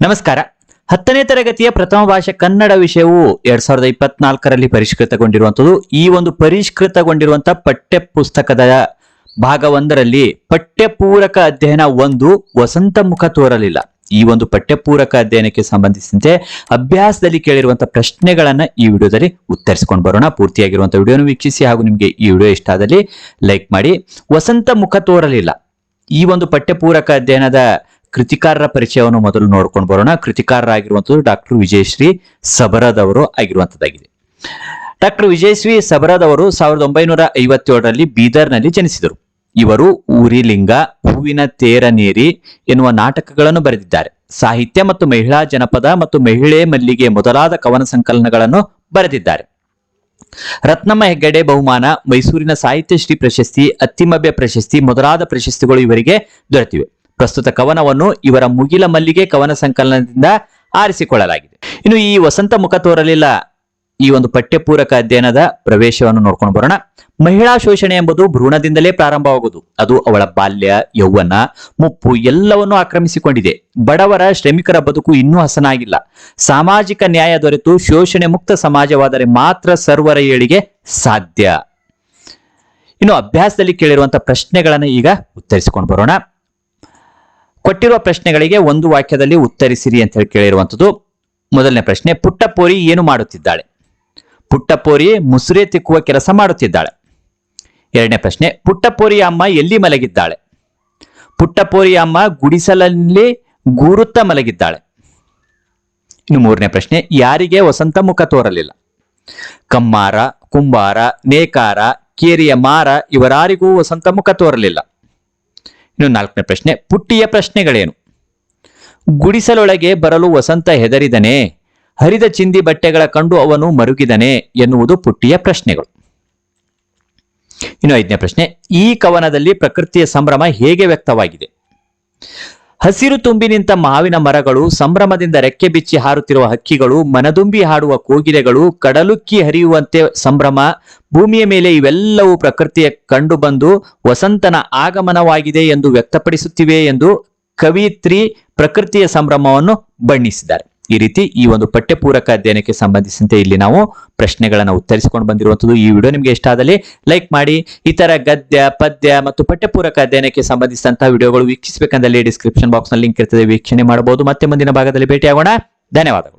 ನಮಸ್ಕಾರ. ಹತ್ತನೇ ತರಗತಿಯ ಪ್ರಥಮ ಭಾಷೆ ಕನ್ನಡ ವಿಷಯವು ಎರಡ್ ಸಾವಿರದ ಇಪ್ಪತ್ನಾಲ್ಕರಲ್ಲಿ ಪರಿಷ್ಕೃತಗೊಂಡಿರುವಂಥದ್ದು. ಈ ಒಂದು ಪರಿಷ್ಕೃತಗೊಂಡಿರುವಂತಹ ಪಠ್ಯ ಪುಸ್ತಕದ ಭಾಗ ಒಂದರಲ್ಲಿ ಪಠ್ಯಪೂರಕ ಅಧ್ಯಯನ ಒಂದು ವಸಂತ ಮುಖ ತೋರಲಿಲ್ಲ. ಈ ಒಂದು ಪಠ್ಯಪೂರಕ ಅಧ್ಯಯನಕ್ಕೆ ಸಂಬಂಧಿಸಿದಂತೆ ಅಭ್ಯಾಸದಲ್ಲಿ ಕೇಳಿರುವಂತಹ ಪ್ರಶ್ನೆಗಳನ್ನ ಈ ವಿಡಿಯೋದಲ್ಲಿ ಉತ್ತರಿಸಿಕೊಂಡು ಬರೋಣ. ಪೂರ್ತಿಯಾಗಿರುವಂತಹ ವಿಡಿಯೋನ ವೀಕ್ಷಿಸಿ ಹಾಗೂ ನಿಮಗೆ ಈ ವಿಡಿಯೋ ಇಷ್ಟ ಆದಲ್ಲಿ ಲೈಕ್ ಮಾಡಿ. ವಸಂತ ಮುಖ ತೋರಲಿಲ್ಲ. ಈ ಒಂದು ಪಠ್ಯಪೂರಕ ಅಧ್ಯಯನದ ಕೃತಿಕಾರರ ಪರಿಚಯವನ್ನು ಮೊದಲು ನೋಡ್ಕೊಂಡು ಬರೋಣ. ಕೃತಿಕಾರರಾಗಿರುವಂಥದ್ದು ಡಾಕ್ಟರ್ ವಿಜಯಶ್ರೀ ಸಬರದ್ ಅವರು ಆಗಿರುವಂತದ್ದಾಗಿದೆ ಡಾಕ್ಟರ್ ವಿಜಯಶ್ರೀ ಸಬರದ್ ಅವರು ಸಾವಿರದ ಒಂಬೈನೂರ ಐವತ್ತೇಳರಲ್ಲಿ ಬೀದರ್ನಲ್ಲಿ ಜನಿಸಿದರು. ಇವರು ಊರಿಲಿಂಗ, ಹೂವಿನ ತೇರನೇರಿ ಎನ್ನುವ ನಾಟಕಗಳನ್ನು ಬರೆದಿದ್ದಾರೆ. ಸಾಹಿತ್ಯ ಮತ್ತು ಮಹಿಳಾ ಜನಪದ ಮತ್ತು ಮಹಿಳೆ ಮಲ್ಲಿಗೆ ಮೊದಲಾದ ಕವನ ಸಂಕಲನಗಳನ್ನು ಬರೆದಿದ್ದಾರೆ. ರತ್ನಮ್ಮ ಹೆಗ್ಗಡೆ ಬಹುಮಾನ, ಮೈಸೂರಿನ ಸಾಹಿತ್ಯ ಶ್ರೀ ಪ್ರಶಸ್ತಿ, ಅತ್ತಿಮಬ್ಬೆ ಪ್ರಶಸ್ತಿ ಮೊದಲಾದ ಪ್ರಶಸ್ತಿಗಳು ಇವರಿಗೆ ದೊರೆತಿವೆ. ಪ್ರಸ್ತುತ ಕವನವನ್ನು ಇವರ ಮುಗಿಲ ಮಲ್ಲಿಗೆ ಕವನ ಸಂಕಲನದಿಂದ ಆರಿಸಿಕೊಳ್ಳಲಾಗಿದೆ. ಇನ್ನು ಈ ವಸಂತ ಮುಖ ತೋರಲಿಲ್ಲ. ಈ ಒಂದು ಪಠ್ಯಪೂರಕ ಅಧ್ಯಯನದ ಪ್ರವೇಶವನ್ನು ನೋಡ್ಕೊಂಡು ಬರೋಣ. ಮಹಿಳಾ ಶೋಷಣೆ ಎಂಬುದು ಭ್ರೂಣದಿಂದಲೇ ಪ್ರಾರಂಭವಾಗುವುದು. ಅದು ಅವಳ ಬಾಲ್ಯ, ಯೌವನ, ಮುಪ್ಪು ಎಲ್ಲವನ್ನೂ ಆಕ್ರಮಿಸಿಕೊಂಡಿದೆ. ಬಡವರ ಶ್ರಮಿಕರ ಬದುಕು ಇನ್ನೂ ಹಸನಾಗಿಲ್ಲ. ಸಾಮಾಜಿಕ ನ್ಯಾಯ ದೊರೆತು ಶೋಷಣೆ ಮುಕ್ತ ಸಮಾಜವಾದರೆ ಮಾತ್ರ ಸರ್ವರ ಏಳಿಗೆ ಸಾಧ್ಯ. ಇನ್ನು ಅಭ್ಯಾಸದಲ್ಲಿ ಕೇಳಿರುವಂತಹ ಪ್ರಶ್ನೆಗಳನ್ನು ಈಗ ಉತ್ತರಿಸಿಕೊಂಡು ಬರೋಣ. ಕೊಟ್ಟಿರುವ ಪ್ರಶ್ನೆಗಳಿಗೆ ಒಂದು ವಾಕ್ಯದಲ್ಲಿ ಉತ್ತರಿಸಿರಿ ಅಂತ ಹೇಳಿ ಕೇಳಿರುವಂಥದ್ದು. ಮೊದಲನೇ ಪ್ರಶ್ನೆ, ಪುಟ್ಟಪೋರಿ ಏನು ಮಾಡುತ್ತಿದ್ದಾಳೆ? ಪುಟ್ಟಪೋರಿ ಮುಸುರೆ ತಿಕ್ಕುವ ಕೆಲಸ ಮಾಡುತ್ತಿದ್ದಾಳೆ. ಎರಡನೇ ಪ್ರಶ್ನೆ, ಪುಟ್ಟಪೋರಿಯ ಅಮ್ಮ ಎಲ್ಲಿ ಮಲಗಿದ್ದಾಳೆ? ಪುಟ್ಟಪೋರಿಯ ಅಮ್ಮ ಗುಡಿಸಲಲ್ಲಿ ಗೂರುತ್ತ ಮಲಗಿದ್ದಾಳೆ. ಇನ್ನು ಮೂರನೇ ಪ್ರಶ್ನೆ, ಯಾರಿಗೆ ವಸಂತ ಮುಖ ತೋರಲಿಲ್ಲ? ಕಮ್ಮಾರ, ಕುಂಬಾರ, ನೇಕಾರ, ಕೇರಿಯ ಮಾರ, ಇವರಾರಿಗೂ ವಸಂತ ಮುಖ ತೋರಲಿಲ್ಲ. ಇನ್ನು ನಾಲ್ಕನೇ ಪ್ರಶ್ನೆ, ಪುಟ್ಟಿಯ ಪ್ರಶ್ನೆಗಳೇನು? ಗುಡಿಸಲೊಳಗೆ ಬರಲು ವಸಂತ ಹೆದರಿದನೆ, ಹರಿದ ಚಿಂದಿ ಬಟ್ಟೆಗಳ ಕಂಡು ಅವನು ಮರುಗಿದನೆ ಎನ್ನುವುದು ಪುಟ್ಟಿಯ ಪ್ರಶ್ನೆಗಳು. ಇನ್ನು ಐದನೇ ಪ್ರಶ್ನೆ, ಈ ಕವನದಲ್ಲಿ ಪ್ರಕೃತಿಯ ಸಂಭ್ರಮ ಹೇಗೆ ವ್ಯಕ್ತವಾಗಿದೆ? ಹಸಿರು ತುಂಬಿ ನಿಂತ ಮಾವಿನ ಮರಗಳು, ಸಂಭ್ರಮದಿಂದ ರೆಕ್ಕೆ ಬಿಚ್ಚಿ ಹಾರುತ್ತಿರುವ ಹಕ್ಕಿಗಳು, ಮನದುಂಬಿ ಹಾಡುವ ಕೋಗಿಲೆಗಳು, ಕಡಲುಕ್ಕಿ ಹರಿಯುವಂತೆ ಸಂಭ್ರಮ, ಭೂಮಿಯ ಮೇಲೆ ಇವೆಲ್ಲವೂ ಪ್ರಕೃತಿಯ ಕಂಡುಬಂದು ವಸಂತನ ಆಗಮನವಾಗಿದೆ ಎಂದು ವ್ಯಕ್ತಪಡಿಸುತ್ತಿವೆ ಎಂದು ಕವಿತ್ರಿ ಪ್ರಕೃತಿಯ ಸಂಭ್ರಮವನ್ನು ಬಣ್ಣಿಸಿದ್ದಾರೆ. ಈ ರೀತಿ ಈ ಒಂದು ಪಠ್ಯಪೂರಕ ಅಧ್ಯಯನಕ್ಕೆ ಸಂಬಂಧಿಸಿದಂತೆ ಇಲ್ಲಿ ನಾವು ಪ್ರಶ್ನೆಗಳನ್ನು ಉತ್ತರಿಸಿಕೊಂಡು ಬಂದಿರುವಂಥದ್ದು ಈ ವಿಡಿಯೋ ನಿಮಗೆ ಇಷ್ಟ ಆದಲ್ಲಿ ಲೈಕ್ ಮಾಡಿ ಇತರ ಗದ್ಯ, ಪದ್ಯ ಮತ್ತು ಪಠ್ಯಪೂರಕ ಅಧ್ಯಯನಕ್ಕೆ ಸಂಬಂಧಿಸಿದಂತಹ ವಿಡಿಯೋಗಳು ವೀಕ್ಷಿಸಬೇಕಂದಲ್ಲಿ ಡಿಸ್ಕ್ರಿಪ್ಷನ್ ಬಾಕ್ಸ್ನಲ್ಲಿ ಲಿಂಕ್ ಇರ್ತದೆ, ವೀಕ್ಷಣೆ ಮಾಡಬಹುದು. ಮತ್ತೆ ಮುಂದಿನ ಭಾಗದಲ್ಲಿ ಭೇಟಿಯಾಗೋಣ. ಧನ್ಯವಾದಗಳು.